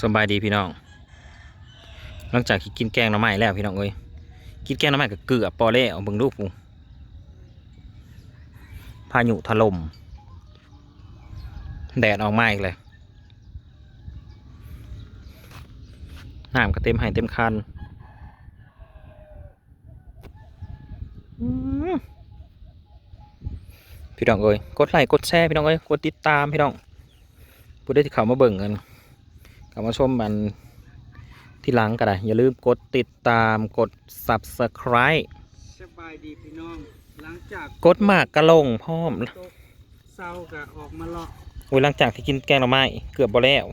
สบายดีพี่น้อง หลังจากที่กินแกงหน่อไม้แล้วพี่น้องเอ้ย กินแกงหน่อไม้กับเกลือปอเล่เอาเบิ่งรูปปูพายุถล่ม แดดออกมาอีกเลยน้ำก็เต็มให้เต็มคันพี่น้องเอ้ย กดไลค์กดแชร์พี่น้องเอ้ย กดติดตามพี่น้องผู้ได้ที่เขามาเบิ่งกัน กลับมาชมมันที่หลังก็ได้อย่าลืมกดติดตามกด subscribe สบายดีพี่น้อง หลังจากกดหมากกระลงพร้อมตกเศร้ากะออกมาเลาะอุ้ยหลังจากที่กินแกงหน่อไม้เกือบบ่แล้ว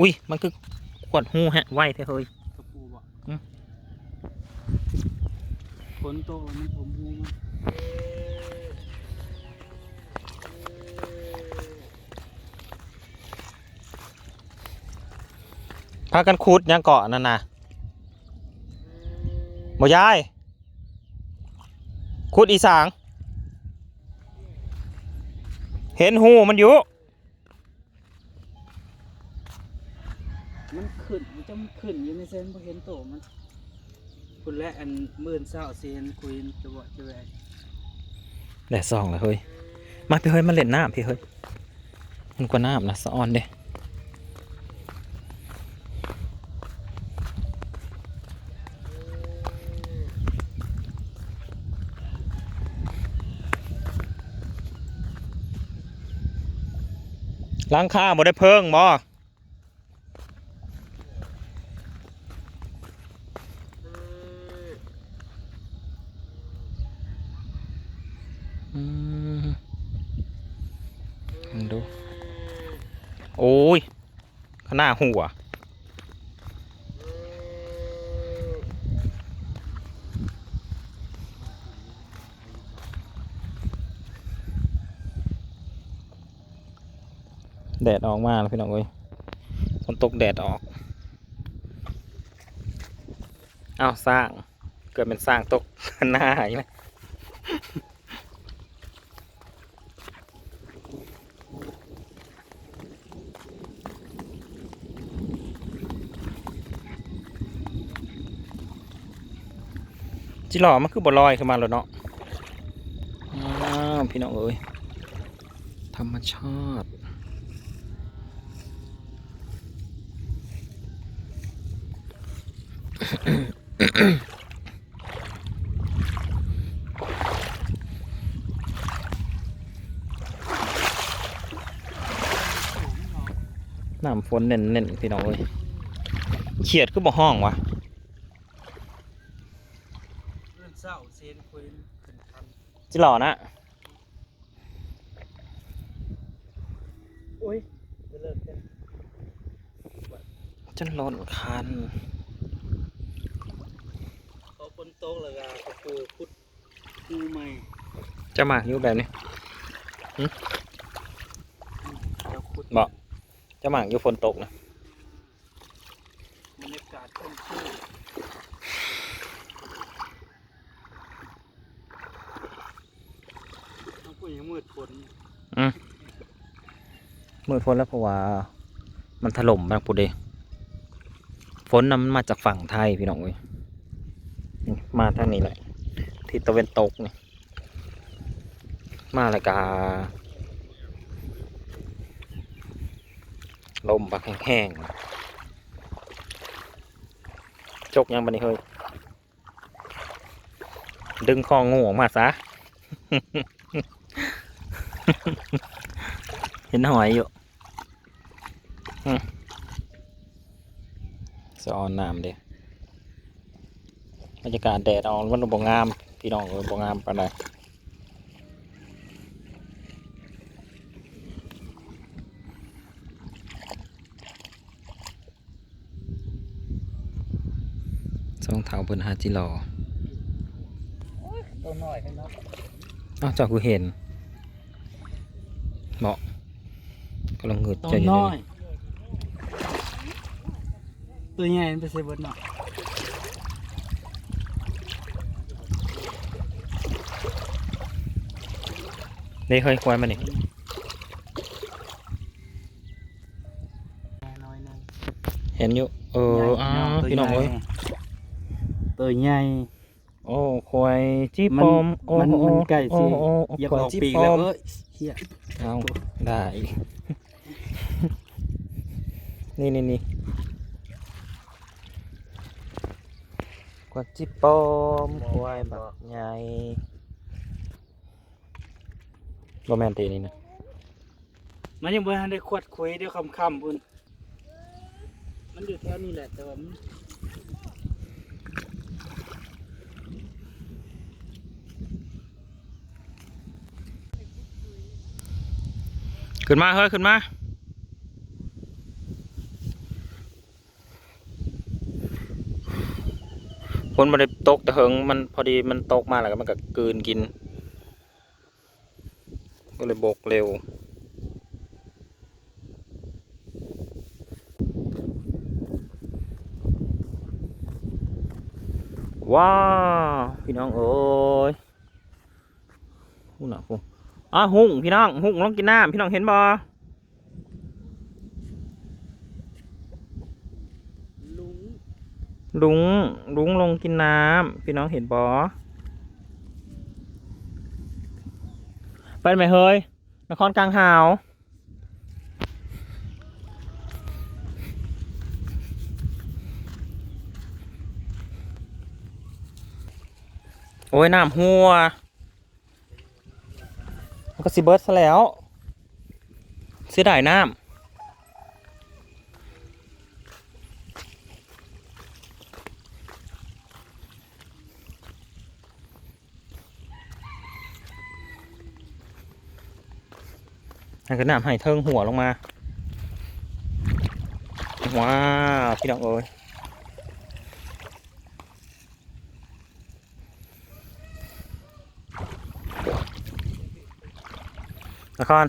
อุ้ยมันคือขวดหูฮะไหวเท่เฮ้ยกระปูบ่อืม ฝนตกแล้วมันผมหูมันากันขุดยังเกาะนั่นนะบ่ยายขุดอีสาง เห็นหูมันอยู่ มันขึ้นมันจะมันขึ้นอยู่ในเส้นพอเห็นโตมันคุณและอันมื่นเศร้าเซียนคุยจะบอกจะแหวกแดดส่องเลยเฮ้ย มาพี่เฮ้ยมาเล่นน้ำพี่เฮ้ย มันกว่าน้ำนะสะออนเด้ ล้างค่าบ่ได้เพิ่งบ่อืมอดู โอ้ยขางหนาหัว แดดออกมาแล้วพี่น้องเอ้ยฝนตกแดดออกอ้าวสร้างเกิดเป็นสร้างตกหน้าใช่ไหมจิหล่อมันคือบอลอยขึ้นมาแล้วเนาะอ้าวพี่น้องเอ้ยธรรมชาติ น้ำฝนเน่นๆพี่น้องเอ้ยเขียดก็บ่ห้องวะมื่นเศร้าเซียนคุยขึ้นคันจิหล่อนะโอ้ยจะเลิกกันจนร้อนคันพอฝน ตกแล้วก็กระปูพุดหูใหม่จะหมากอยู่แบบนี้จะขุดบ่จะหมากอยู่ฝนตกนะบรรยากาศค่อนข้างต้องพูดอย่างมืดฝนมืดฝนแล้วเพราะว่า มันถล่มบางปุเดฝนนั้นมันมาจากฝั่งไทยพี่น้องเว้ยนี่ มาทางนี้แหละทิศตะเวนตกนี่มาแล้วกาลมบักแห้งๆจกยังบันนี้เฮ้ยดึงคองูออกมาซะ เห็นหอยอยู่อืมสะออนน้ำเด้บ รรยากาศแดดออนมันบ่งาม พี่น้องเอ้ยบ่งามปานใดสองเท้าเพิ่นหาจิรอตัวน้อยเนาะอ้าวเจ้ากูเห็นเหมาะกำลังเงืดตัวเจ้าอยู่น้เดี๋ยวอยนี้ตัวใหญ่มันไปเซเบิร์เนาะ นี่เคยควายมานี่น้อยหนึงเห็นอยู่เออใหญ่อ้าน้งวพี่น้องเอ้ยตัวใหญ่โอ้ควายจี้มันปอมโอ้มันโอ้มันใกล้สิโอ้โอ้โอ้อย่าควาอยอกจี้ปีกปอแล้วมเอ้ยเฮียเอาได้นี่นี่นี่กวาดจิปอมควายบักใหญ่ โรแมนตีนี่นะมันยังบ่ทันได้ขวดคุยเดี๋ยวค่ำๆพุ่นมันอยู่แถวนี้แหละแต่ว่ามันขึ้นมาเฮ้ยขึ้นมาฝนมันได้ตกแต่เหิงมันพอดีมันตกมาแล้วก็มันก็กลืนกิน ก็เลยบกเร็ว ว้าวพี่น้องเอ้ยหุ่นอะพุ่งอะหุ่งพี่น้องหุ่งลองกินน้ำพี่น้องเห็นบ่ลุงลุงลุงลงกินน้ำพี่น้องเห็นบ่ ไปไหมเฮ้ย นครกลางหาวโอ้ยน้ำหัวมันก็สิเบิร์ดซะแล้วเสียดายน้ำ ให้กระน้ำให้เทิงหัวลงมาว้าวพี่น้องเอ้ยนคร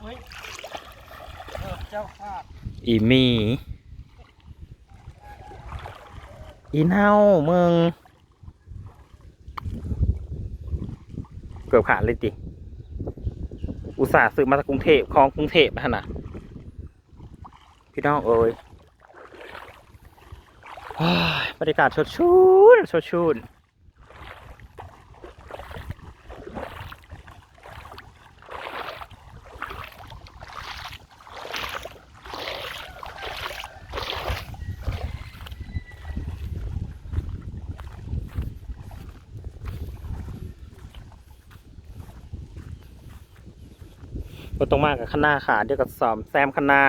เฮ้ยเออเจ้าภาพอีหมีอีเน่ามึงเกือบขาดเลยติ อุตส่าห์ซื้อมาจากกรุงเทพของกรุงเทพนะนะพี่น้องเอ้ยบรรยากาศชดชื่นชดชื่น ก็ตรงมากกับข้างหน้าขาเดียวกับสอมแซมข้างหน้า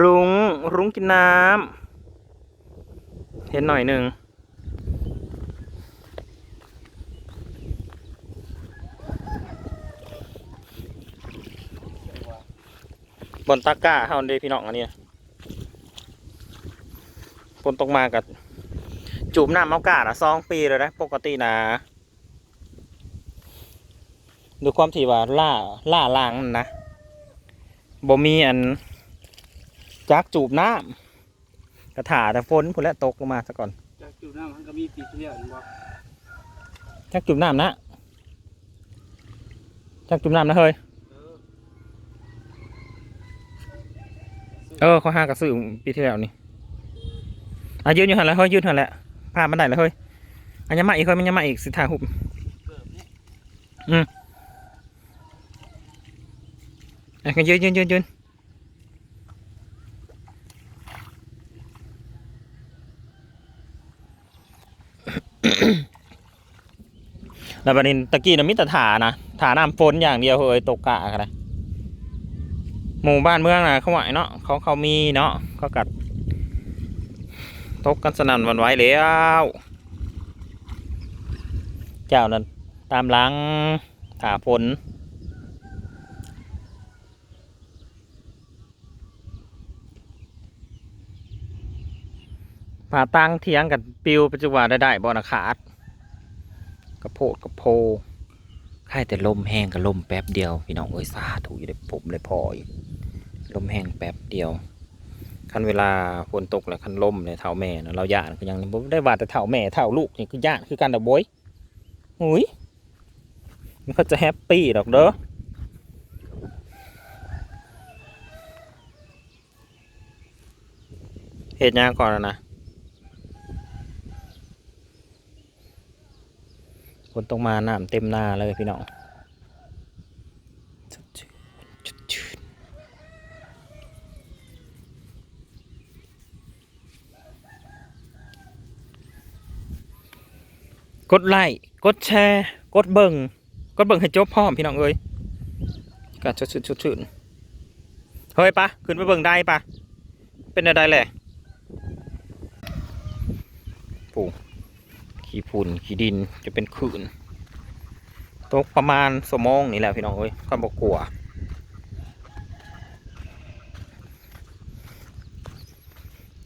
รุง้งรุ้งกินน้ำเห็นหน่อยหนึ่งบนตะกร้าเฮาเดพี่น้องอันนี้ฝนตกมากับ จูบน้ำเอากาศอะสองปีเลยนะปกตินะดูความที่ว่าล่าล่าล้างนั่นนะบ่มีอันจักจูบน้ำกระถาแต่ฝนพุ่นและตกลงมาซะก่อนจากอยู่น้ำมันก็มีปีเที่ยวอยู่บ่จักจูบน้ำนะจักจูบน้ำนะเฮ้ยเออเออเขาห้ากระสือปีที่แล้วนี่อะยืนอยู่หันแล้วเฮ้ยยืนหันแล้ว พามันได้แล้วเฮ้ยอันยังมาอีกเฮ้ยมันยังมาอีกสิท่าหุบเกิดเนี่ยอะยืนยืนยืนยืนแล้วบัดนี้ตะกี้น่ะมิตรถานะถาน้ำฝนอย่างเดียวเฮ้ยตกกะกันนะหมู่บ้านเมืองน่ะเขาไหวเนาะเขาเขามีเนาะเขากัด ตกกันสนั่นวันไหวแล้วเจ้านั้นตามหลังถาฝนผ่าตั้งเทียงกันปิวปัจจุบันได้ได้บอนะขาดกระโพดกระโพใครแต่ลมแห้งกับลมแป๊บเดียว พี่น้องเอ้ยสาถูอยู่ได้ผมเลยพออีกลมแห้งแป๊บเดียว คันเวลาฝนตกแล้วคันลมเนี่ยเท่าแม่นะเราย่านก็ยังได้ว่าแต่เท่าแม่เท่าลูกนี่คือย่านคือกันดอกบอยหุยมันก็จะแฮปปี้ดอกเด้อเหตุยางก่อนนะนะฝนตกมาน้ำเต็มหน้าเลยพี่น้องสดชื่นสดชื่น กดไลค์กดแชร์ กดเบิ่งกดเบิ่งให้จบพร้อมพี่น้องเอ้ยกาชดชื่นชดชื่นเฮ้ยปะขึ้นไปเบิ่งได้ปะเป็นอะไรแหละปูขี้ฝุ่นขี้ดินจะเป็นขื่นตกประมาณสมองนี่แหละพี่น้องเอ้ยก็บอกกลัว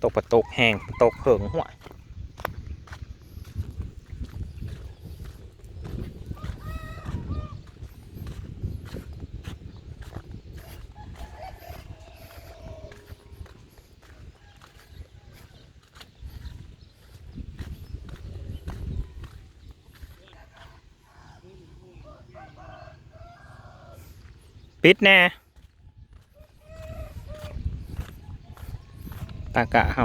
ตกประตกแห้งตกเหิงหัว ปิดแน่ตากะเฮา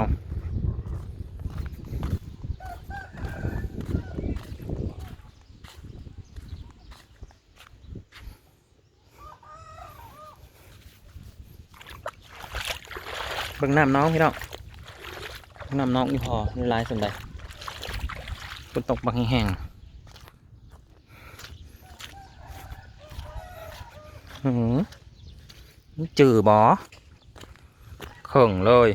เบิ่งน้ำน้องพี่น้องเบิ่งน้ำน้องนี่พอนี่ลายสำใดฝนตกบางแห้งๆ หือมัน จือบอเข่งเลย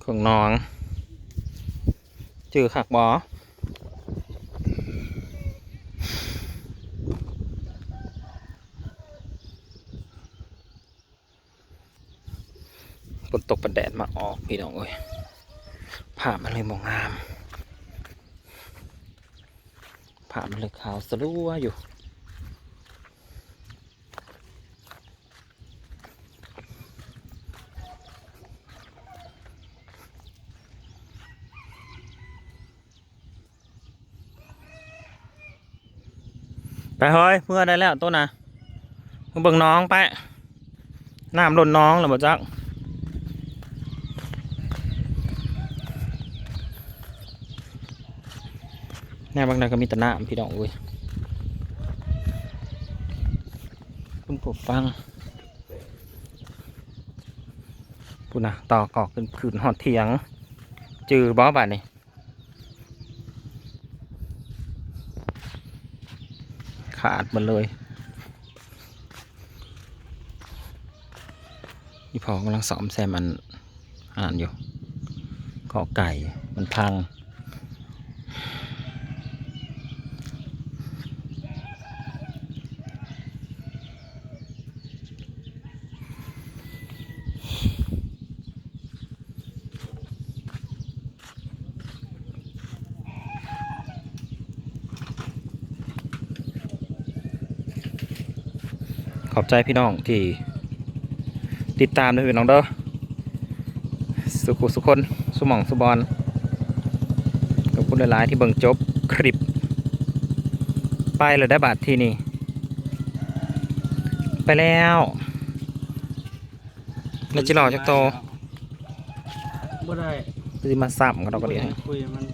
เข่งนองจือขักบอฝนตกประแดดมาออกพี่น้องเอ้ยผ่ามันเลยมองงามผ่ามันเลยขาวสลัวอยู่ ไปเฮ้ยเมื่อได้แล้วตัวน่ะมึงเบิ่งน้องไปน้ำหล่นน้องหรือบ่จักแน่บางนาก็มีแต่น้ำพี่น้องเอ้ยคุณผู้ฟังพูดนะต่อกอกขึ้นขืนหอดเถียง จือบ่บานี่ ขาดหมดเลยนี่พอกำลังซ้อมแซมมันอ่านอยู่ก็ไก่มันพัง ใจพี่น้องที่ติดตามด้วยพี่น้องเด้อสุขุสุคนสุหมองสุบอลขอบคุณหลายๆที่เบิ่งจบคลิป ไปเลยได้บาทที่นี่ ไปแล้วแล้วจิรอจักโตบ่ได้จะมาซ้ำกันเราก็เดียวคุยมัน